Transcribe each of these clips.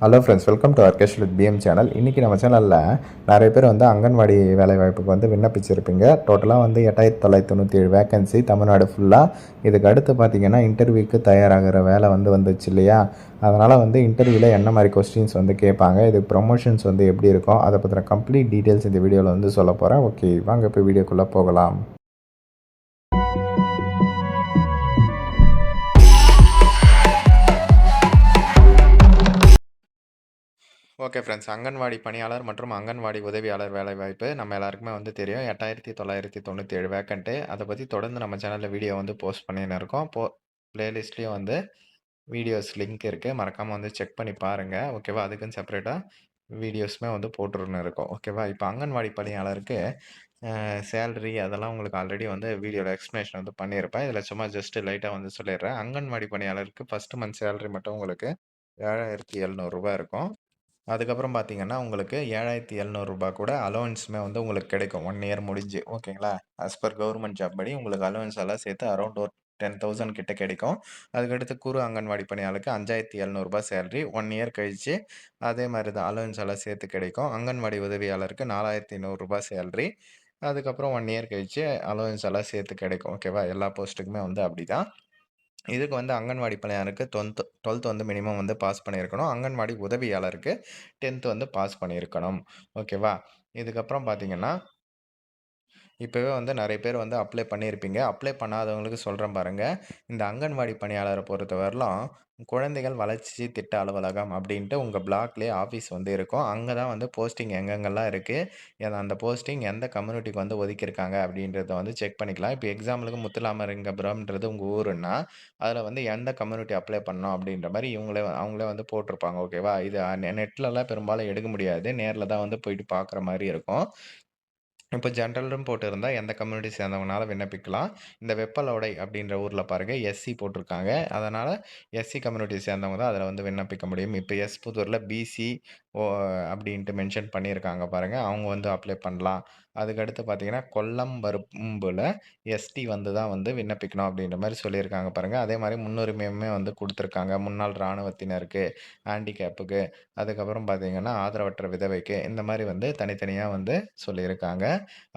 Hello friends welcome to Arkesh with P M channel இன்றைக்கி நம்ம சேனலில் நிறைய பேர் வந்து அங்கன்வாடி வேலைவாய்ப்புக்கு வந்து விண்ணப்பிச்சிருப்பீங்க. டோட்டலாக வந்து எட்டாயிரத்தி தொள்ளாயிரத்தி தொண்ணூற்றி ஏழு வேகன்சி தமிழ்நாடு ஃபுல்லாக இதுக்கு அடுத்து பார்த்தீங்கன்னா இன்டர்வியூக்கு தயாராகிற வேலை வந்து வந்துச்சு இல்லையா? அதனால் வந்து இன்டர்வியூவில் என்ன மாதிரி கொஸ்டின்ஸ் வந்து கேட்பாங்க இது ப்ரொமோஷன்ஸ் வந்து எப்படி இருக்கும் அதை பற்றின கம்ப்ளீட் டீட்டெயில்ஸ் இந்த வீடியோவில் வந்து சொல்ல போகிறேன் ஓகே வாங்க இப்போ வீடியோக்குள்ளே போகலாம். Okay friends. அங்கன்வாடி பணியாளர் மற்றும் அங்கன்வாடி உதவியாளர் வேலைவாய்ப்பு நம்ம எல்லாருக்குமே வந்து தெரியும். எட்டாயிரத்தி தொள்ளாயிரத்தி தொண்ணூற்றி ஏழு வேக்கண்ட்டு அதை பற்றி தொடர்ந்து நம்ம சேனலில் வீடியோ வந்து போஸ்ட் பண்ணின்னு இருக்கோம். போ ப்ளேலிஸ்ட்லேயும் வந்து வீடியோஸ் லிங்க் இருக்குது மறக்காமல் வந்து செக் பண்ணி பாருங்கள் ஓகேவா அதுக்குன்னு செப்பரேட்டாக வீடியோஸுமே வந்து போட்டுருன்னு இருக்கோம். ஓகேவா இப்போ அங்கன்வாடி பணியாளருக்கு சேலரி அதெல்லாம் உங்களுக்கு ஆல்ரெடி வந்து வீடியோவில் எக்ஸ்ப்ளனேஷன் வந்து பண்ணியிருப்பேன். இதில் சும்மா ஜஸ்ட்டு லைட்டாக வந்து சொல்லிடுறேன். அங்கன்வாடி பணியாளருக்கு ஃபஸ்ட்டு மந்த் சேலரி மட்டும் உங்களுக்கு ஏழாயிரத்தி எழுநூறுபா இருக்கும். அதுக்கப்புறம் பார்த்தீங்கன்னா உங்களுக்கு ஏழாயிரத்தி எழுநூறுபா கூட அலோவன்ஸுமே வந்து உங்களுக்கு கிடைக்கும். ஒன் இயர் முடிஞ்சு. ஓகேங்களா? ஆஸ் பர் கவர்மெண்ட் ஜாப் படி உங்களுக்கு அலோவன்ஸ் எல்லாம் சேர்த்து அரௌண்ட் ஒரு டென் தௌசண்ட் கிட்ட கிடைக்கும். அதுக்கடுத்து குறு அங்கன்வாடி பணியாளருக்கு அஞ்சாயிரத்தி எழுநூறுபா சேலரி ஒன் இயர் கழித்து அதே மாதிரி தான் அலோவன்ஸ் எல்லாம் சேர்த்து கிடைக்கும். அங்கன்வாடி உதவியாளருக்கு நாலாயிரத்தி நூறுரூபா சேலரி அதுக்கப்புறம் ஒன் இயர் கழித்து அலோவன்ஸ் எல்லாம் சேர்த்து கிடைக்கும். ஓகேவா? எல்லா போஸ்ட்டுக்குமே வந்து அப்படி தான் இதுக்கு வந்து அங்கன்வாடி பணியாளருக்கு டொன்த் டுவெல்த்து வந்து மினிமம் வந்து பாஸ் பண்ணியிருக்கணும். அங்கன்வாடி உதவியாளருக்கு டென்த்து வந்து பாஸ் பண்ணியிருக்கணும். ஓகேவா? இதுக்கப்புறம் பார்த்தீங்கன்னா இப்போவே வந்து நிறைய பேர் வந்து அப்ளை பண்ணியிருப்பீங்க அப்ளை பண்ணாதவங்களுக்கு சொல்கிறேன் பாருங்கள் இந்த அங்கன்வாடி பணியாளரை பொறுத்தவரையிலும் குழந்தைகள் வளர்ச்சி திட்ட அலுவலகம் அப்படின்ட்டு உங்கள் பிளாக்லேயே ஆஃபீஸ் வந்து இருக்கும். அங்கே தான் வந்து போஸ்டிங் எங்கெங்கெல்லாம் இருக்குது அந்த போஸ்டிங் எந்த கம்யூனிட்டிக்கு வந்து ஒதுக்கியிருக்காங்க அப்படின்றத வந்து செக் பண்ணிக்கலாம். இப்போ எக்ஸாம்பிளுக்கு முத்துலாமரிங்கபுரம்ன்றது உங்கள் ஊருன்னா அதில் வந்து எந்த கம்யூனிட்டி அப்ளை பண்ணோம் அப்படின்ற மாதிரி இவங்களே அவங்களே வந்து போட்டிருப்பாங்க. ஓகேவா இது நெட்லலாம் பெரும்பாலும் எடுக்க முடியாது. நேரில் தான் வந்து போயிட்டு பார்க்குற மாதிரி இருக்கும். இப்போ ஜென்ரல்னு போட்டிருந்தா எந்த கம்யூனிட்டி சேர்ந்தவங்கனால விண்ணப்பிக்கலாம். இந்த வெப்பலோடை அப்படின்ற ஊரில் பாருங்கள் எஸ்சி போட்டிருக்காங்க. அதனால் எஸ்சி கம்யூனிட்டி சேர்ந்தவங்க தான் அதில் வந்து விண்ணப்பிக்க முடியும். இப்போ எஸ் புதூரில் பிசி ஓ அப்படின்ட்டு மென்ஷன் பண்ணியிருக்காங்க பாருங்கள் அவங்க வந்து அப்ளை பண்ணலாம். அதுக்கடுத்து பார்த்தீங்கன்னா கொல்லம் வரும்புல எஸ்டி வந்து தான் வந்து விண்ணப்பிக்கணும் அப்படின்ற மாதிரி சொல்லியிருக்காங்க பாருங்கள் அதே மாதிரி முன்னுரிமையுமே வந்து கொடுத்துருக்காங்க. முன்னாள் இராணுவத்தினருக்கு ஹேண்டிகேப்புக்கு அதுக்கப்புறம் பார்த்தீங்கன்னா ஆதரவற்ற விதவைக்கு இந்த மாதிரி வந்து தனித்தனியாக வந்து சொல்லியிருக்காங்க.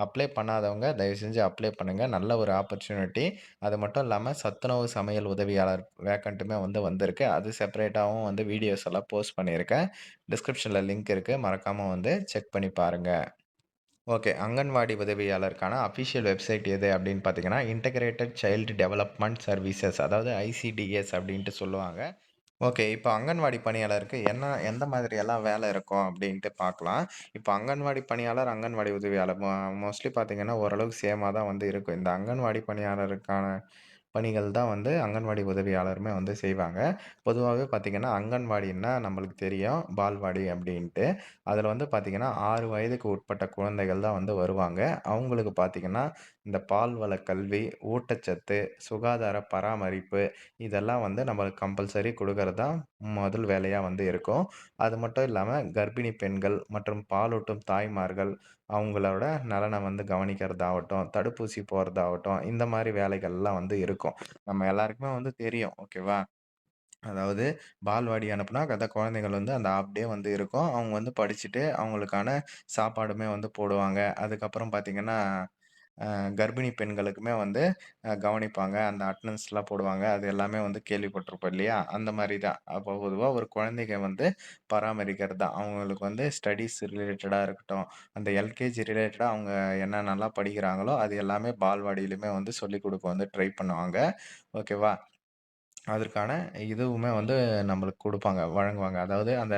அப்ளை பண்ணாதவங்க தயவு செஞ்சு அப்ளை பண்ணுங்கள் நல்ல ஒரு ஆப்பர்ச்சுனிட்டி. அது மட்டும் இல்லாமல் சத்துணவு சமையல் உதவியாளர் வேக்கண்ட்டுமே வந்து வந்திருக்கு. அது செப்பரேட்டாகவும் வந்து வீடியோஸ் எல்லாம் போஸ்ட் பண்ணியிருக்கேன். டிஸ்கிரிப்ஷன் டிஸ்கிரிப்ஷனில் லிங்க் இருக்குது மறக்காமல் வந்து செக் பண்ணி பாருங்கள் ஓகே அங்கன்வாடி உதவியாளருக்கான அஃபிஷியல் வெப்சைட் எது அப்படின்னு பார்த்தீங்கன்னா இன்டகிரேட்டட் சைல்டு டெவலப்மெண்ட் சர்வீசஸ் அதாவது ஐசிடிஎஸ் அப்படின்ட்டு சொல்லுவாங்க. ஓகே இப்போ அங்கன்வாடி பணியாளருக்கு என்ன எந்த மாதிரியெல்லாம் வேலை இருக்கும் அப்படின்ட்டு பார்க்கலாம் இப்போ அங்கன்வாடி பணியாளர் அங்கன்வாடி உதவியாளர் மோஸ்ட்லி பார்த்தீங்கன்னா ஓரளவுக்கு சேமாக தான் வந்து இருக்கும். இந்த அங்கன்வாடி பணியாளருக்கான பணிகள் தான் வந்து அங்கன்வாடி உதவியாளருமே வந்து செய்வாங்க. பொதுவாகவே பார்த்திங்கன்னா அங்கன்வாடின்னா நம்மளுக்கு தெரியும் பால்வாடி அப்படின்ட்டு. அதில் வந்து பார்த்திங்கன்னா ஆறு வயதுக்கு உட்பட்ட குழந்தைகள் தான் வந்து வருவாங்க. அவங்களுக்கு பார்த்திங்கன்னா இந்த பால்வள கல்வி ஊட்டச்சத்து சுகாதார பராமரிப்பு இதெல்லாம் வந்து நம்மளுக்கு கம்பல்சரி கொடுக்கறது தான் முதல் வேலையாக வந்து இருக்கும். அது மட்டும் இல்லாமல் கர்ப்பிணி பெண்கள் மற்றும் பாலூட்டும் தாய்மார்கள் அவங்களோட நலனை வந்து கவனிக்கிறதாகட்டும் தடுப்பூசி போடுறதாகட்டும் இந்த மாதிரி வேலைகள்லாம் வந்து இருக்கும். நம்ம எல்லாருக்குமே வந்து தெரியும் ஓகேவா? அதாவது பால்வாடி அனுப்புனா கதை குழந்தைகள் வந்து அந்த ஆப் டே வந்து இருக்கும். அவங்க வந்து படிச்சுட்டு அவங்களுக்கான சாப்பாடுமே வந்து போடுவாங்க. அதுக்கப்புறம் பார்த்திங்கன்னா கர்ப்பிணி பெண்களுக்குமே வந்து கவனிப்பாங்க. அந்த அட்டனன்ஸ்லாம் போடுவாங்க. அது எல்லாமே வந்து கேள்விப்பட்டிருப்போம் இல்லையா? அந்த மாதிரி தான். அப்போ பொதுவாக ஒரு குழந்தைங்க வந்து பராமரிக்கிறது தான். அவங்களுக்கு வந்து ஸ்டடீஸ் ரிலேட்டடாக இருக்கட்டும் அந்த எல்கேஜி ரிலேட்டடாக அவங்க என்ன நல்லா படிக்கிறாங்களோ அது எல்லாமே பால்வாடியிலுமே வந்து சொல்லிக் கொடுக்க வந்து ட்ரை பண்ணுவாங்க. ஓகேவா? அதற்கான இதுவுமே வந்து நம்மளுக்கு கொடுப்பாங்க வழங்குவாங்க. அதாவது அந்த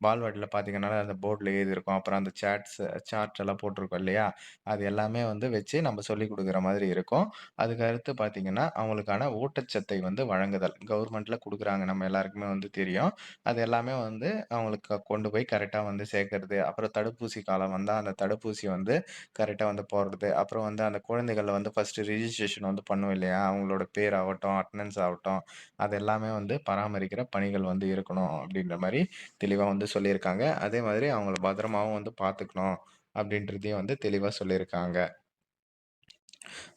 பால்வாடியில பார்த்தீங்கன்னா, அந்த போர்ட்ல எழுதியிருக்கும். அப்புறம் அந்த சாட்ஸ் சார்ட் எல்லாம் போட்டிருக்கும் இல்லையா? அது எல்லாமே வந்து வச்சு நம்ம சொல்லிக் குடுக்குற மாதிரி இருக்கும். அதுக்கு அடுத்து பார்த்தீங்கன்னா, அவங்களுக்கான ஊட்டச்சத்தை வந்து வழங்குதல். கவர்மெண்ட்ல குடுக்குறாங்க. நம்ம எல்லாருக்குமே வந்து தெரியும். அது எல்லாமே வந்து அவங்களுக்கு கொண்டு போய் கரெக்ட்டா வந்து சேர்க்கறது. அப்புறம் தடுப்பூசி காலம் வந்தா, அந்த தடுப்பூசி வந்து கரெக்ட்டா வந்து போடுறது. அப்புறம் வந்து அந்த குழந்தைகள வந்து ஃபர்ஸ்ட்டு ரிஜிஸ்ட்ரேஷன் வந்து பண்ணுவோம் இல்லையா? அவங்களோட பேர் ஆகட்டும், அட்டெண்டன்ஸ் ஆகட்டும் அது எல்லாமே வந்து பராமரிக்கிற பணிகள் வந்து இருக்கணும் அப்படின்ற மாதிரி தெளிவாக வந்து சொல்லியிருக்காங்க. அதே மாதிரி அவங்கள பத்திரமாவும் வந்து பார்த்துக்கணும் அப்படின்றதையும் வந்து தெளிவாக சொல்லியிருக்காங்க.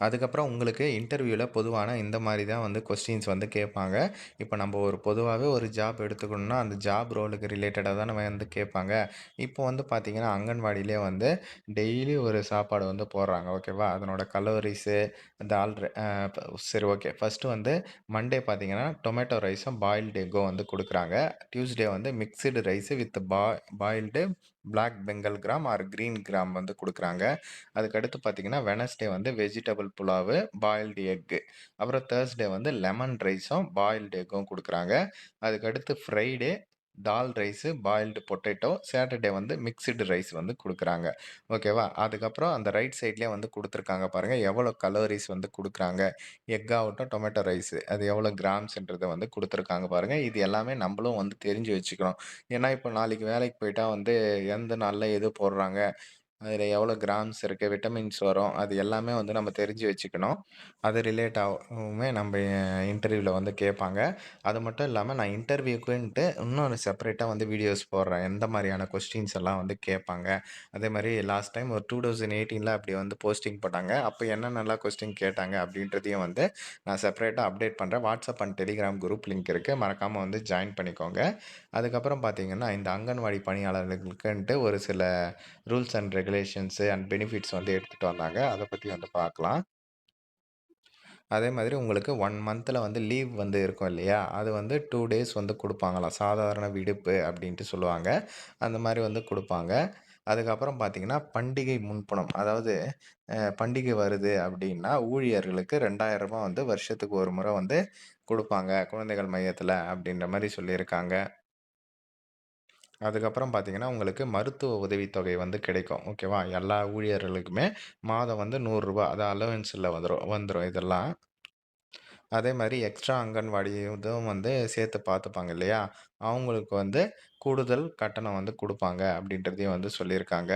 அதுக்கப்புறம் உங்களுக்கு இன்டர்வியூவில் பொதுவான இந்த மாதிரி தான் வந்து கொஸ்டின்ஸ் வந்து கேட்பாங்க. இப்போ நம்ம ஒரு பொதுவாகவே ஒரு ஜாப் எடுத்துக்கணும்னா, அந்த ஜாப் ரோலுக்கு ரிலேட்டடாக தான் நம்ம வந்து கேட்பாங்க. இப்போ வந்து பார்த்தீங்கன்னா, அங்கன்வாடியிலே வந்து டெய்லி ஒரு சாப்பாடு வந்து போடுறாங்க. ஓகேவா? அதனோட கலோரிஸு தால் சரி ஓகே. ஃபஸ்ட்டு வந்து மண்டே பார்த்தீங்கன்னா, டொமேட்டோ ரைஸும், பாயில்டு எக்கோ வந்து கொடுக்குறாங்க டியூஸ்டே வந்து மிக்சடு ரைஸு வித் பா boiled black bengal gram or green gram வந்து கொடுக்குறாங்க அதுக்கடுத்து பார்த்தீங்கன்னா, வெனஸ்டே வந்து வெஜிடபிள் புலாவு, பாயில்டு எக்கு. அப்புறம் தேர்ஸ்டே வந்து லெமன் ரைஸும், பாயில்டு எக்கும் கொடுக்குறாங்க அதுக்கடுத்து Friday dal rice, boiled potato, Saturday வந்து மிக்சடு ரைஸ் வந்து கொடுக்குறாங்க. ஓகேவா? அதுக்கப்புறம் அந்த ரைட் சைட்லேயே வந்து கொடுத்துருக்காங்க பாருங்கள் எவ்வளோ கலோரிஸ் வந்து கொடுக்குறாங்க. எக்காகட்டும் டொமேட்டோ ரைஸு. அது எவ்வளோ கிராம்ஸ்ன்றதை வந்து கொடுத்துருக்காங்க பாருங்கள் இது எல்லாமே நம்மளும் வந்து தெரிஞ்சு வச்சுக்கணும். ஏன்னா, இப்போ நாளைக்கு வேலைக்கு போயிட்டால் வந்து எந்த நாளில் எது போடுறாங்க, அதில எவ்வளோ கிராம்ஸ் இருக்கு, விட்டமின்ஸ் வரும். அது எல்லாமே வந்து நம்ம தெரிஞ்சு வச்சுக்கணும். அது ரிலேட் நம்ம நம்ப இன்டர்வியூல வந்து கேட்பாங்க. அது மட்டும் இல்லாம நான் இன்டர்வியூக்குன்ட்டு இன்னொரு செப்பரேட்டா வந்து வீடியோஸ் போடுறேன். எந்த மாரியான கொஸ்டின்ஸ் எல்லாம் வந்து கேட்பாங்க. அதேமாரி லாஸ்ட் டைம் ஒரு 2018ல அப்படி வந்து போஸ்டிங் போட்டாங்க. அப்போ என்னென்னலாம் கொஸ்டின் கேட்டாங்க அப்படின்றதையும் வந்து நான் செப்பரேட்டா அப்டேட் பண்றேன். WhatsApp and Telegram group link இருக்கு. மறக்காம வந்து ஜாயின் பண்ணிக்கோங்க. அதுக்கப்புறம் பார்த்தீங்கன்னா, இந்த அங்கன்வாடி பணியாளர்களுக்குன்ட்டு ஒரு சில rules and regulations and benefits வந்து எடுத்துகிட்டு வந்தாங்க. அதை பற்றி வந்து பார்க்கலாம். அதே மாதிரி உங்களுக்கு ஒன் மந்தில் வந்து லீவ் வந்து இருக்கும் இல்லையா? அது வந்து டூ டேஸ் வந்து கொடுப்பாங்களாம் சாதாரண விடுப்பு அப்படின்ட்டு சொல்லுவாங்க. அந்த மாதிரி வந்து கொடுப்பாங்க அதுக்கப்புறம் பார்த்தீங்கன்னா, பண்டிகை முன்பணம். அதாவது பண்டிகை வருது அப்படின்னா, ஊழியர்களுக்கு ரூ. 2000 வந்து வருஷத்துக்கு ஒரு முறை வந்து கொடுப்பாங்க குழந்தைகள் மையத்தில் அப்படின்ற மாதிரி சொல்லியிருக்காங்க. அதுக்கப்புறம் பார்த்தீங்கன்னா, உங்களுக்கு மருத்துவ உதவித்தொகை வந்து கிடைக்கும். ஓகேவா? எல்லா ஊழியர்களுக்குமே மாதம் வந்து ரூ. 100 அது அலோவன்ஸ்ல வந்துரும் வந்துரும் இதெல்லாம். அதே மாரி எக்ஸ்ட்ரா அங்கன்வாடி இதுவும் வந்து சேர்த்து பார்த்துப்பாங்க இல்லையா? அவங்களுக்கு வந்து கூடுதல் கட்டணம் வந்து குடுப்பாங்க அப்படின்றதையும் வந்து சொல்லியிருக்காங்க.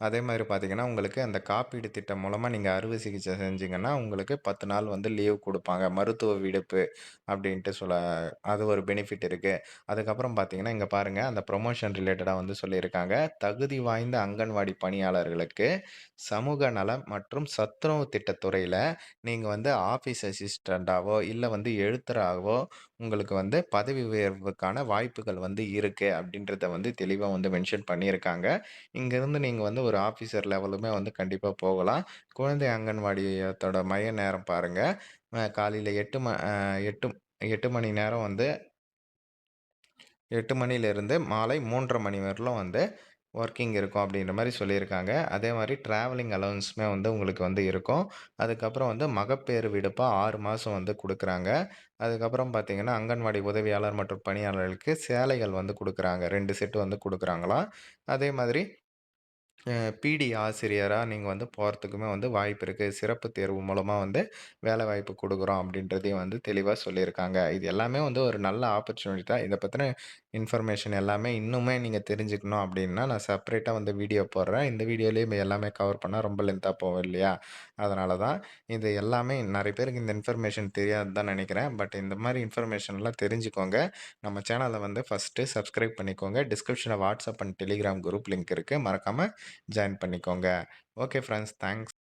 அதே மாதிரி பார்த்தீங்கன்னா, உங்களுக்கு அந்த காப்பீடு திட்டம் மூலமாக நீங்கள் அறுவை சிகிச்சை செஞ்சீங்கன்னா, உங்களுக்கு 10 நாள் வந்து லீவ் கொடுப்பாங்க மருத்துவ விடுப்பு அப்படின்ட்டு சொல்ல அது ஒரு பெனிஃபிட் இருக்குது அதுக்கப்புறம் பார்த்தீங்கன்னா, இங்கே பாருங்க அந்த ப்ரொமோஷன் ரிலேட்டடாக வந்து சொல்லியிருக்காங்க. தகுதி வாய்ந்த அங்கன்வாடி பணியாளர்களுக்கு சமூக நலம் மற்றும் சத்துணவு திட்டத்துறையில் நீங்கள் வந்து ஆஃபீஸ் அசிஸ்டன்டாவோ, இல்லை வந்து எழுத்தராகவோ உங்களுக்கு வந்து பதவி உயர்வுக்கான வாய்ப்புகள் வந்து இருக்கு அப்படின்றத வந்து தெளிவா வந்து மென்ஷன் பண்ணியிருக்காங்க. இங்கேருந்து நீங்க வந்து ஒரு ஆஃபீசர் லெவலுமே வந்து கண்டிப்பா போகலாம். குழந்தை அங்கன்வாடியத்தோட மைய நேரம் பாருங்க. அ காலையில 8 ம அ 8 8 மணி நேரம் வந்து 8 மணிலேருந்து மாலை 3:30 மணி வரலும் வந்து ஒர்க்கிங் இருக்கும் அப்படின்ற மாதிரி சொல்லியிருக்காங்க. அதே மாதிரி ட்ராவலிங் அலவன்ஸுமே வந்து உங்களுக்கு வந்து இருக்கும். அதுக்கப்புறம் வந்து மகப்பேறு விடுப்பாக ஆறு மாதம் வந்து கொடுக்குறாங்க அதுக்கப்புறம் பார்த்தீங்கன்னா, அங்கன்வாடி உதவியாளர் மற்றும் பணியாளர்களுக்கு சேலைகள் வந்து கொடுக்குறாங்க ரெண்டு செட்டு வந்து கொடுக்குறாங்களாம் அதே மாதிரி பிடி ஆசிரியராக நீங்கள் வந்து போகிறதுக்குமே வந்து வாய்ப்பு இருக்குது சிறப்பு தேர்வு மூலமாக வந்து வேலைவாய்ப்பு கொடுக்குறோம் அப்படின்றதையும் வந்து தெளிவாக சொல்லியிருக்காங்க. இது எல்லாமே வந்து ஒரு நல்ல ஆப்பர்ச்சுனிட்டி தான். இதை பற்றின இன்ஃபர்மேஷன் எல்லாமே இன்னுமே நீங்கள் தெரிஞ்சுக்கணும் அப்படின்னா, நான் செப்பரேட்டாக வந்து வீடியோ போடுறேன். இந்த வீடியோலயே எல்லாமே கவர் பண்ணால் ரொம்ப லென்த்தாக போகும் இல்லையா? அதனால தான். இது எல்லாமே நிறைய பேருக்கு இந்த இன்ஃபர்மேஷன் தெரியாதுன்னு தான் நினைக்கிறேன் பட் இந்த மாதிரி இன்ஃபர்மேஷன்லாம் தெரிஞ்சுக்கோங்க. நம்ம சேனலை வந்து ஃபஸ்ட்டு சப்ஸ்கிரைப் பண்ணிக்கோங்க. டிஸ்கிரிப்ஷனில் WhatsApp and Telegram group link இருக்குது மறக்காமல் ஜாயின் பண்ணிக்கோங்க. Okay friends thanks.